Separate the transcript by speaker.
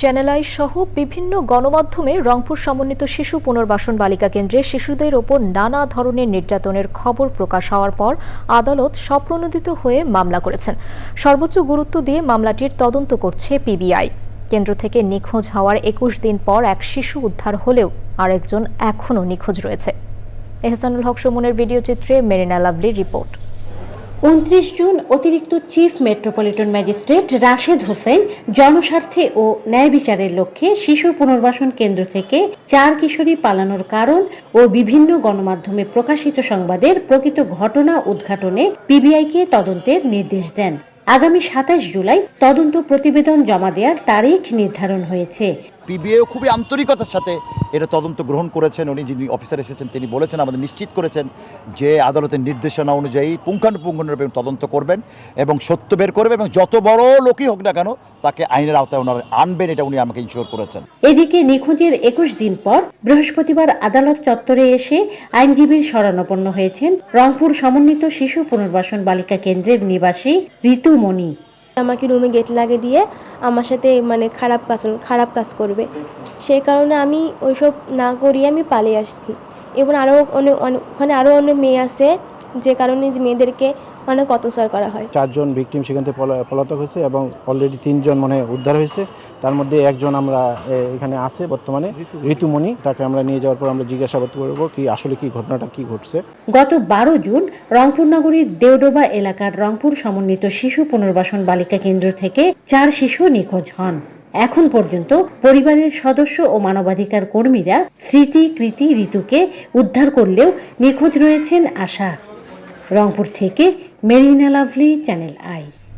Speaker 1: Channel I সহ বিভিন্ন গণমাধ্যমে রংপুর সমন্বিত শিশু পুনর্বাসন বালিকা কেন্দ্রে শিশুদের ওপর নানা ধরনের নির্যাতনের খবর প্রকাশ হওয়ার পর আদালত স্বপ্রণোদিত হয়ে মামলা করেছেন। সর্বোচ্চ গুরুত্ব দিয়ে মামলাটির তদন্ত করছে পিবিআই। কেন্দ্র থেকে নিখোঁজ হওয়ার একুশ দিন পর এক শিশু উদ্ধার হলেও আরেকজন এখনও নিখোঁজ রয়েছে। এহসানুল হক সুমনের ভিডিও চিত্রে মেরিনা লাভলির রিপোর্ট।
Speaker 2: উনত্রিশ জুন অতিরিক্ত chief metropolitan magistrate Rashed Hossain জনস্বার্থে ও ন্যায় বিচারের লক্ষ্যে শিশু পুনর্বাসন কেন্দ্র থেকে চার কিশোরী পালানোর কারণ ও বিভিন্ন গণমাধ্যমে প্রকাশিত সংবাদের প্রকৃত ঘটনা উদ্ঘাটনে পিবিআইকে তদন্তের নির্দেশ দেন। আগামী সাতাশ জুলাই তদন্ত প্রতিবেদন জমা দেওয়ার তারিখ নির্ধারণ হয়েছে।
Speaker 3: পিবিএও খুবই আন্তরিকতার সাথে এটা তদন্ত গ্রহণ করেছেন। উনি যিনি অফিসার এসেছেন তিনি বলেছেন আমাদের নিশ্চিত করেছেন যে আদালতের নির্দেশনা অনুযায়ী পুঙ্খানুপুঙ্খানুরূপে তদন্ত করবেন এবং সত্য বের করবেন এবং যত বড় লোকই হোক না কেন তাকে আইনের আওতায় ওনারা আনবেন এটা উনি আমাকে ইনশিওর করেছেন।
Speaker 2: এদিকে নিখোঁজের একুশ দিন পর বৃহস্পতিবার আদালত চত্বরে এসে আইনজীবীর শরণাপন্ন হয়েছেন। রংপুর সমন্বিত শিশু পুনর্বাসন বালিকা কেন্দ্রের নিবাসী ঋতুমণি
Speaker 4: আমাকে রুমে গেট লাগে দিয়ে আমার সাথে মানে খারাপ কাজ খারাপ কাজ করবে। সেই কারণে আমি ওইসব না করিয়ে আমি পালিয়ে আসছি। এবং আরও অনেক- ওখানে আরও অনেক মেয়ে আছে। যে কারণে যে মেয়েদেরকে অনেক অত্যাচার করা হয়।
Speaker 5: চারজন ভিকটিম সেখান থেকে পলা- পলাতক হয়েছে এবং অলরেডি তিনজন মনে হয় উদ্ধার হয়েছে। তার মধ্যে একজন আমরা এখানে আছে বর্তমানে ঋতুমণি। তাকে আমরা নিয়ে যাওয়ার পর আমরা জিজ্ঞাসাবাদ করব কি আসলে কি ঘটনাটা কি ঘটছে।
Speaker 2: গত বারো জুন রংপুর নগরীর দেওডোবা এলাকার রংপুর সমন্বিত শিশু পুনর্বাসন বালিকা কেন্দ্র থেকে চার শিশু নিখোঁজ হন। এখন পর্যন্ত পরিবারের সদস্য ও মানবাধিকার কর্মীরা স্মৃতি কৃতি ঋতুকে উদ্ধার করলেও নিখোঁজ রয়েছেন আশা। রংপুর থেকে মেরিনা লাভলি চ্যানেল আই।